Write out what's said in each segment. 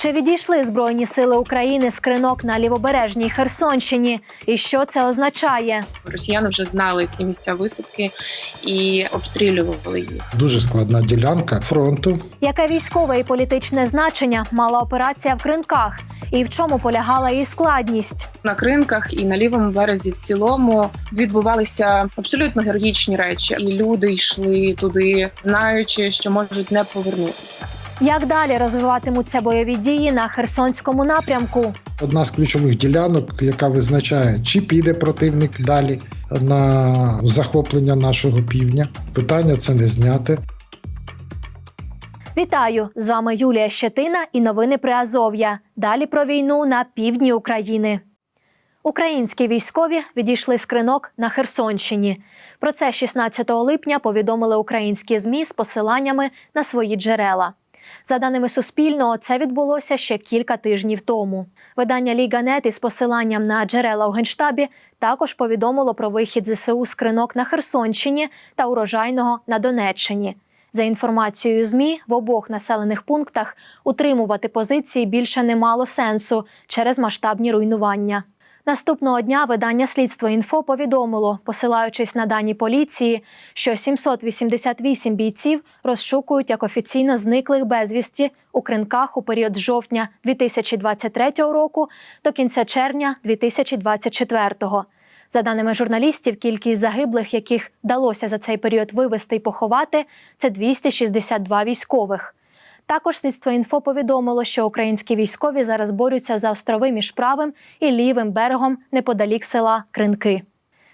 Чи відійшли Збройні сили України з кринок на лівобережній Херсонщині? І що це означає? Росіяни вже знали ці місця висадки і обстрілювали їх. Дуже складна ділянка фронту. Яке військове і політичне значення мала операція в кринках? І в чому полягала її складність? На кринках і на лівому березі в цілому відбувалися абсолютно героїчні речі, і люди йшли туди, знаючи, що можуть не повернутися. Як далі розвиватимуться бойові дії на Херсонському напрямку? Одна з ключових ділянок, яка визначає, чи піде противник далі на захоплення нашого півдня. Питання це не зняте. Вітаю! З вами Юлія Щетина і новини Приазов'я. Далі про війну на півдні України. Українські військові відійшли з кринок на Херсонщині. Про це 16 липня повідомили українські змі з посиланнями на свої джерела. За даними Суспільного, це відбулося ще кілька тижнів тому. Видання Ліга.нет із посиланням на джерела у генштабі також повідомило про вихід ЗСУ з кринок на Херсонщині та урожайного на Донеччині. За інформацією ЗМІ, в обох населених пунктах утримувати позиції більше не мало сенсу через масштабні руйнування. Наступного дня видання Слідство інфо повідомило, посилаючись на дані поліції, що 788 бійців розшукують як офіційно зниклих безвісті у кринках у період з жовтня 2023 року до кінця червня 2024. За даними журналістів, кількість загиблих, яких вдалося за цей період вивести і поховати, це 262 військових. Також слідство інфо повідомило, що українські військові зараз борються за острови між правим і лівим берегом неподалік села Кринки.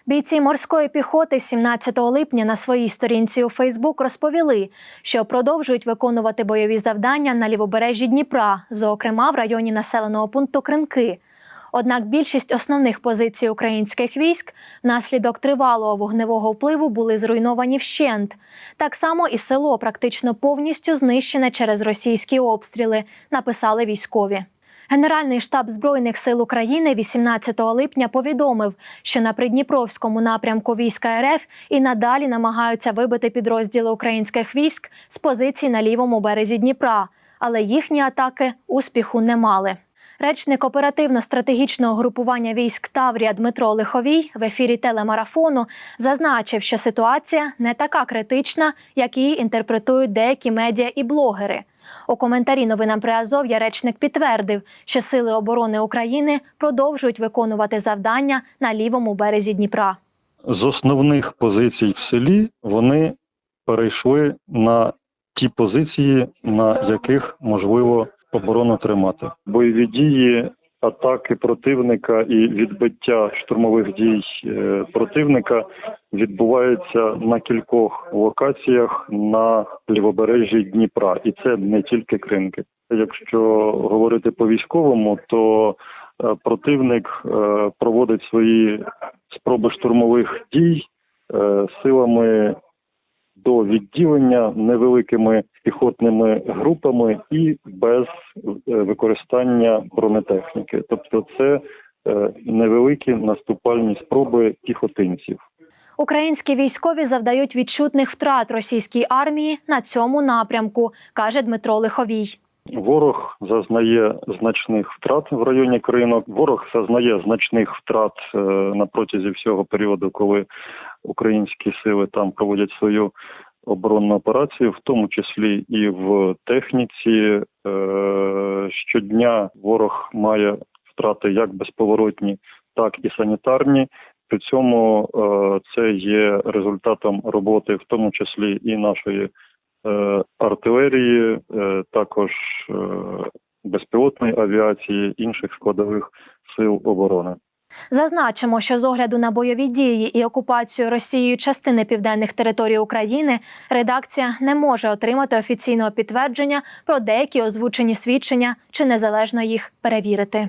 Бійці морської піхоти 17 липня на своїй сторінці у Фейсбук розповіли, що продовжують виконувати бойові завдання на лівобережжі Дніпра, зокрема в районі населеного пункту Кринки. Однак більшість основних позицій українських військ внаслідок тривалого вогневого впливу були зруйновані вщент. Так само і село практично повністю знищене через російські обстріли, написали військові. Генеральний штаб Збройних сил України 18 липня повідомив, що на придніпровському напрямку війська РФ і надалі намагаються вибити підрозділи українських військ з позицій на лівому березі Дніпра, але їхні атаки успіху не мали. Речник оперативно-стратегічного групування військ Таврія Дмитро Лиховій в ефірі телемарафону зазначив, що ситуація не така критична, як її інтерпретують деякі медіа і блогери. У коментарі новинам Приазов'я речник підтвердив, що сили оборони України продовжують виконувати завдання на лівому березі Дніпра. з основних позицій в селі вони перейшли на ті позиції, на яких можливо оборону тримати. Бойові дії, атаки противника і відбиття штурмових дій е, противника відбуваються на кількох локаціях на лівобережжі Дніпра, і це не тільки кринки. Якщо говорити по військовому, то е, противник е, проводить свої спроби штурмових дій силами до відділення невеликими піхотними групами і без е, використання бронетехніки. Тобто, це е, невеликі наступальні спроби піхотинців. Українські військові завдають відчутних втрат російській армії на цьому напрямку, каже Дмитро Лиховій. Ворог зазнає значних втрат в районі кринок. Ворог зазнає значних втрат е, на протязі всього періоду, коли українські сили там проводять свою оборонну операцію, в тому числі і в техніці. Е, Щодня ворог має втрати як безповоротні, так і санітарні. При цьому е, це є результатом роботи, в тому числі і нашої артилерії, е, також е, безпілотної авіації, інших складових сил оборони. Зазначимо, що з огляду на бойові дії і окупацію Росією частини південних територій України редакція не може отримати офіційного підтвердження про деякі озвучені свідчення чи незалежно їх перевірити.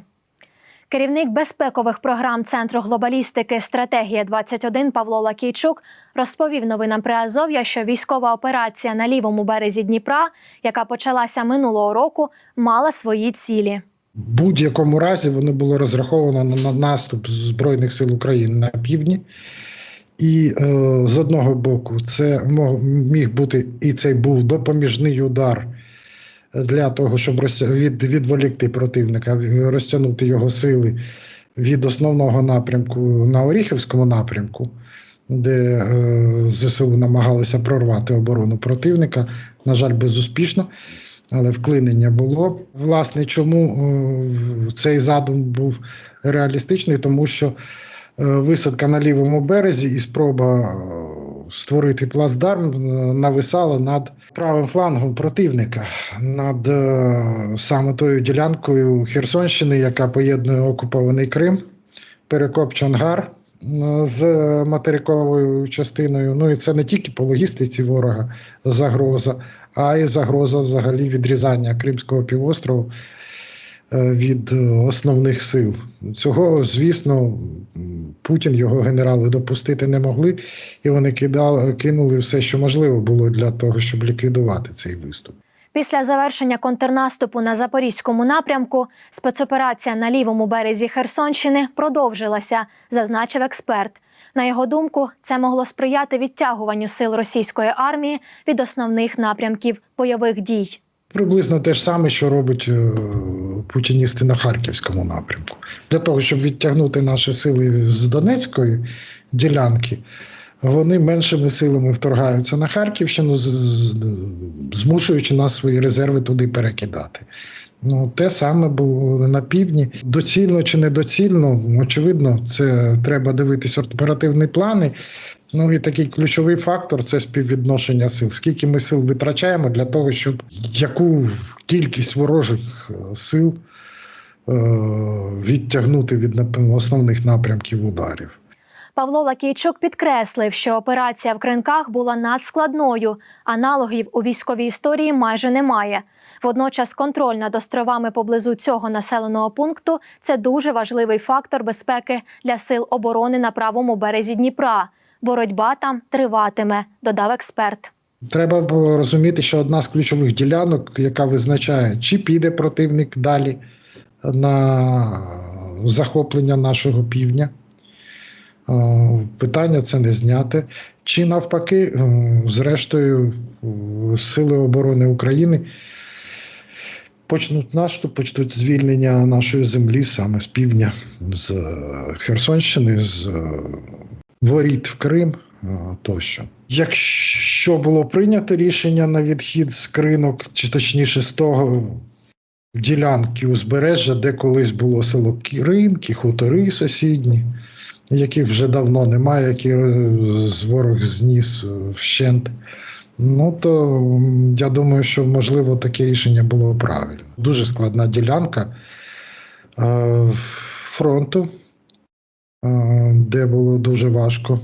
Керівник безпекових програм Центру глобалістики Стратегія 21 Павло Лакійчук розповів новинам Приазов'я, що військова операція на лівому березі Дніпра, яка почалася минулого року, мала свої цілі. Будь-якому разі воно було розраховано на на наступ Збройних сил України на півдні. І е, з одного боку, це міг бути і цей був допоміжний удар для того, щоб від, відволікти противника, розтягнути його сили від основного напрямку на Оріхівському напрямку, де е, ЗСУ намагалися прорвати оборону противника. На жаль, безуспішно, але вклинення було. Власне, чому е, цей задум був реалістичний? Тому що висадка на лівому березі і спроба е, створити плацдарм е, нависала над правим флангом противника, над е, саме тою ділянкою Херсонщини, яка поєднує окупований Крим, Перекоп Чонгар е, з материковою частиною. Ну і це не тільки по логістиці ворога загроза, а й загроза взагалі відрізання Кримського півострову е, від е, основних сил. Цього, звісно, Путін, його генерали допустити не могли, і вони кидали, кинули все, що можливо було для того, щоб ліквідувати цей виступ. Після завершення контрнаступу на запорізькому напрямку спецоперація на лівому березі Херсонщини продовжилася, зазначив експерт. На його думку, це могло сприяти відтягуванню сил російської армії від основних напрямків бойових дій. Приблизно те ж саме, що роблять е, путіністи на харківському напрямку. Для того, щоб відтягнути наші сили з Донецької ділянки, вони меншими силами вторгаються на Харківщину, змушуючи нас свої резерви туди перекидати. Ну, те саме було на півдні. Доцільно чи недоцільно, очевидно, це треба дивитися оперативні плани. Ну і такий ключовий фактор це співвідношення сил. Скільки ми сил витрачаємо для того, щоб яку кількість ворожих е, сил е, відтягнути від основних напрямків ударів. Павло Лакійчук підкреслив, що операція в кринках була надскладною. Аналогів у військовій історії майже немає. Водночас, контроль над островами поблизу цього населеного пункту це дуже важливий фактор безпеки для сил оборони на правому березі Дніпра. Боротьба там триватиме, додав експерт. Треба розуміти, що одна з ключових ділянок, яка визначає, чи піде противник далі на захоплення нашого півдня. Е, Питання це не зняте. Чи навпаки, е, зрештою, Сили оборони України почнуть наступ, почнуть звільнення нашої землі саме з півдня, з е, Херсонщини, з воріт в Крим е, тощо. Якщо було прийнято рішення на відхід з кринок, чи точніше з того ділянки узбережжя, де колись було село Кринки, хутори сусідні, яких вже давно немає, які ворог зніс е, вщент. Ну то я думаю, що можливо таке рішення було правильно. Дуже складна ділянка е, фронту, де було дуже важко.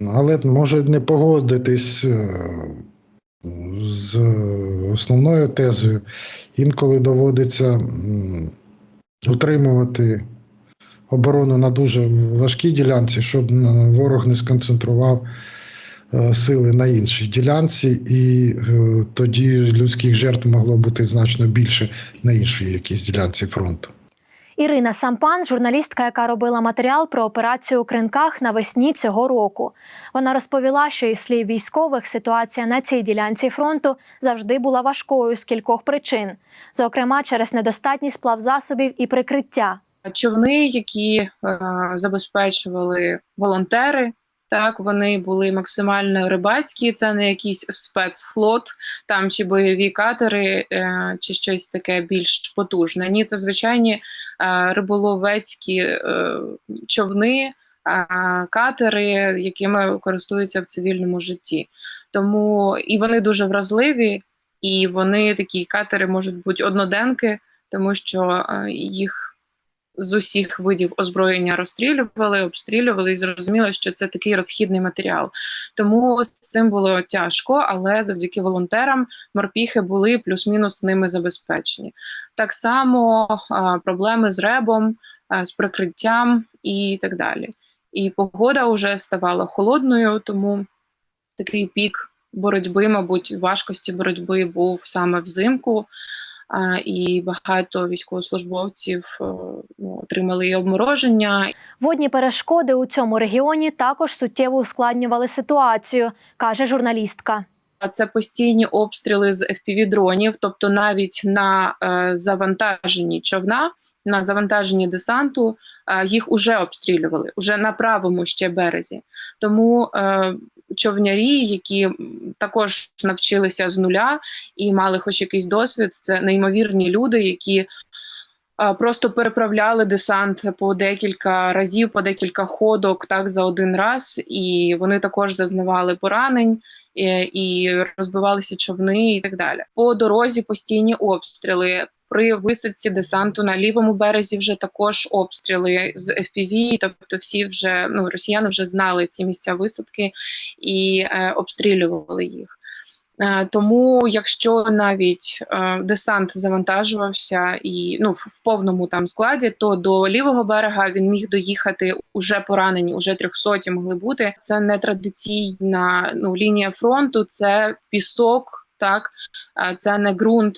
Але може не погодитись е, з основною тезою. Інколи доводиться утримувати оборону на дуже важкій ділянці, щоб ворог не сконцентрував е, сили на іншій ділянці, і е, тоді людських жертв могло бути значно більше на іншій якійсь ділянці фронту. Ірина Сампан, журналістка, яка робила матеріал про операцію у кринках навесні цього року. Вона розповіла, що із слів військових ситуація на цій ділянці фронту завжди була важкою з кількох причин, зокрема через недостатність плавзасобів і прикриття. човни, які е, забезпечували волонтери. Так, вони були максимально рибацькі, це не якийсь спецфлот там чи бойові катери, е, чи щось таке більш потужне. Ні, це звичайні е, риболовецькі е, човни, катери, якими користуються в цивільному житті. Тому і вони дуже вразливі, і вони такі катери можуть бути одноденки, тому що їх з усіх видів озброєння розстрілювали, обстрілювали і зрозуміло, що це такий розхідний матеріал. Тому з цим було тяжко, але завдяки волонтерам морпіхи були плюс-мінус ними забезпечені. Так само а, проблеми з ребом, а, з прикриттям і так далі. І погода вже ставала холодною, тому такий пік боротьби, мабуть, важкості боротьби був саме взимку. І багато військовослужбовців е, ну, отримали і обмороження, Водні перешкоди у цьому регіоні також суттєво ускладнювали ситуацію, каже журналістка. це постійні обстріли з FPV-дронів, тобто навіть на е, завантаженні човна, на завантаженні десанту е, їх уже обстрілювали, уже на правому ще березі. Тому човнярі, які також навчилися з нуля і мали хоч якийсь досвід, це неймовірні люди, які просто переправляли десант по декілька разів, по декілька ходок, так за один раз, і вони також зазнавали поранень. е, І розбивалися човни і так далі. По дорозі постійні обстріли. При висадці десанту на лівому березі вже також обстріли з FPV, тобто всі вже ну росіяни вже знали ці місця висадки і е, обстрілювали їх. Е, Тому, якщо навіть е, десант завантажувався і ну в, повному там складі, то до лівого берега він міг доїхати уже поранені, уже трьохсоті могли бути. Це не традиційна ну лінія фронту, це пісок, так е, це не ґрунт.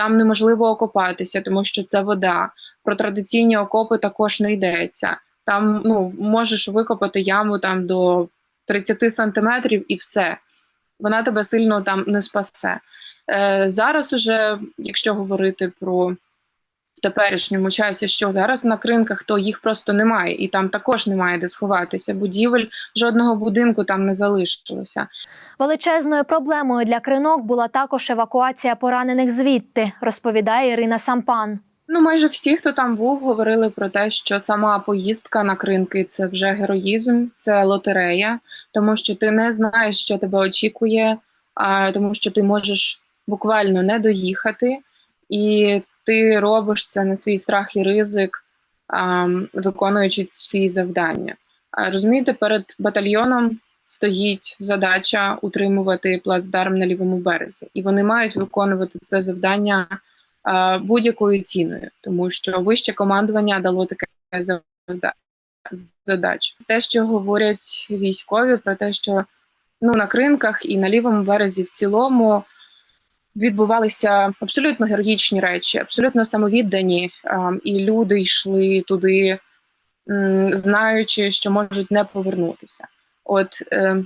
Там неможливо окопатися, тому що це вода. Про традиційні окопи також не йдеться. Там ну можеш викопати яму там до 30 сантиметрів і все вона тебе сильно там не спасе. Е, зараз, уже, якщо говорити про в теперішньому часі, що зараз на кринках, то їх просто немає, і там також немає де сховатися. Будівель жодного будинку там не залишилося. Величезною проблемою для кринок була також евакуація поранених звідти, розповідає Ірина Сампан. Ну, майже всі, хто там був, говорили про те, що сама поїздка на кринки це вже героїзм, це лотерея, тому що ти не знаєш, що тебе очікує, а тому що ти можеш буквально не доїхати, і ти робиш це на свій страх і ризик, виконуючи ці завдання. Розумієте, перед батальйоном стоїть задача утримувати плацдарм на лівому березі, і вони мають виконувати це завдання будь-якою ціною, тому що вище командування дало таке завда- задачу. Те, що говорять військові, про те, що ну на кринках і на лівому березі в цілому відбувалися абсолютно героїчні речі, абсолютно самовіддані, і люди йшли туди, знаючи, що можуть не повернутися. От е,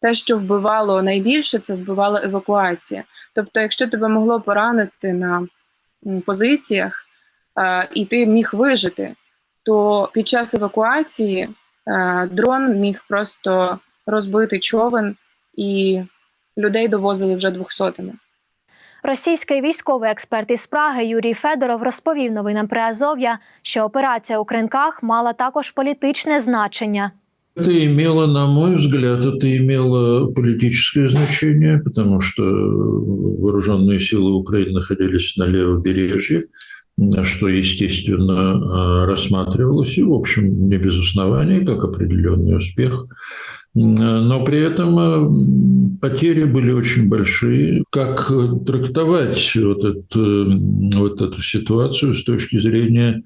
те, що вбивало найбільше, це вбивала евакуація. Тобто, якщо тебе могло поранити на позиціях, е, і ти міг вижити, то під час евакуації е, дрон міг просто розбити човен, і людей довозили вже двохсотими. Російський військовий експерт із Праги Юрій Федоров розповів новинам Приазов'я, що операція у кринках мала також політичне значення. Это имело, на мой взгляд, это имело политическое значение, потому что вооруженные силы Украины находились на левобережье, что, естественно, э, рассматривалось, и, в общем, не без оснований, как определенный успех. Но при этом э, потери были очень большие. Как трактовать вот эту, вот эту ситуацию с точки зрения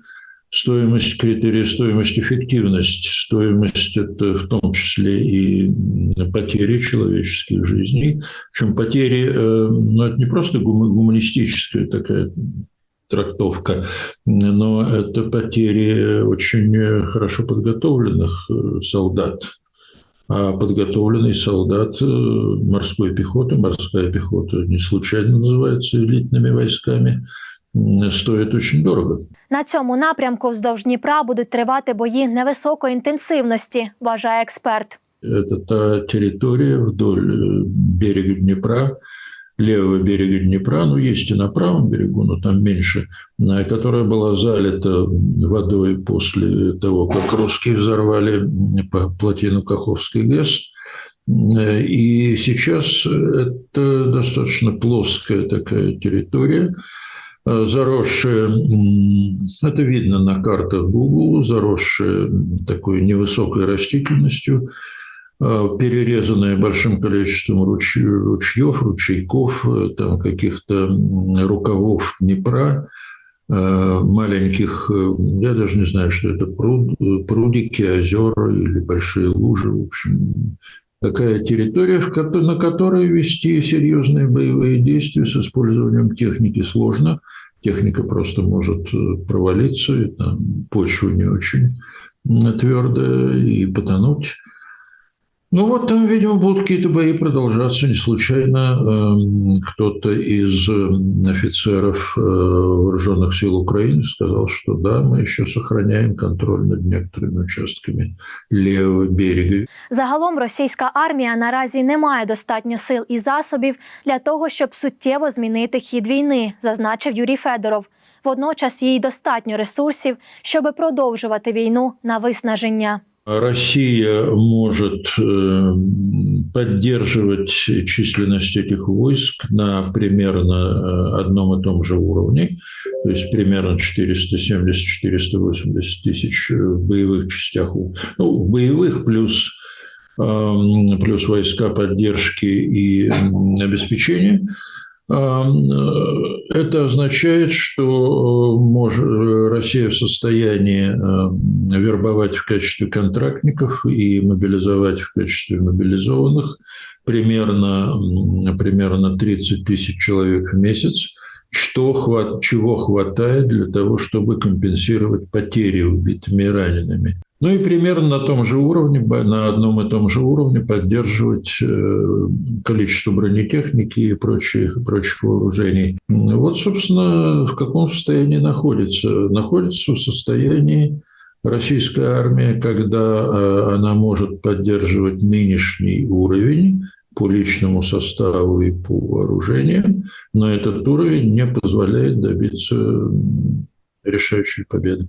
стоимость, критерия стоимость, эффективность. Стоимость – это в том числе и потери человеческих жизней. Причем потери, э, ну, это не просто гум- гуманистическая такая трактовка, но это потери очень хорошо подготовленных э, солдат. А подготовленный солдат э, морской пехоты, морская пехота не случайно называется элитными войсками, м, стоит очень дорого. На цьому напрямку вздовж Дніпра будуть тривати бої невисокої інтенсивності, вважає експерт. Это та территория вдоль э, берега Днепра, левого берега Днепра, ну есть и на правом берегу, но там меньше, которая была залита водой после того, как русские взорвали плотину Каховской ГЭС. Э, И сейчас это достаточно плоская такая территория, э, заросшая, это видно на картах Google, заросшая такой невысокой растительностью, э, перерезанная большим количеством руч- ручьев, ручейков, э, там каких-то рукавов Днепра, э, маленьких, я даже не знаю, что это пруд, прудики, озера или большие лужи, в общем, такая территория, на которой вести серьезные боевые действия с использованием техники сложно. Техника просто может провалиться, и там почва не очень твердая, и потонуть. Ну вот там, видимо, будут какие-то бои продолжаться. Не случайно эм, кто-то из эм, офицеров э, вооруженных сил Украины сказал, что да, мы еще сохраняем контроль над некоторыми участками левого берега. Загалом російська армія наразі не має достатньо сил і засобів для того, щоб суттєво змінити хід війни, зазначив Юрій Федоров. Водночас їй достатньо ресурсів, щоб продовжувати війну на виснаження. Россия может э, поддерживать численность этих войск на примерно э, одном и том же уровне, то есть примерно 470-480 тысяч в боевых частях, ну, боевых плюс, эм, плюс войска поддержки и обеспечения. Э, Это означает, что э, Россия в состоянии вербовать в качестве контрактников и мобилизовать в качестве мобилизованных примерно, примерно 30 тысяч человек в месяц, что чего хватает для того, чтобы компенсировать потери убитыми и ранеными. Ну и примерно на том же уровне, на одном и том же уровне поддерживать э, количество бронетехники и прочих, прочих вооружений. Вот, собственно, в каком состоянии находится. Находится в состоянии российская армия, когда э, она может поддерживать нынешний уровень по личному составу и по вооружениям, но этот уровень не позволяет добиться решающей победы.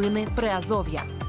Новини Приазов'я.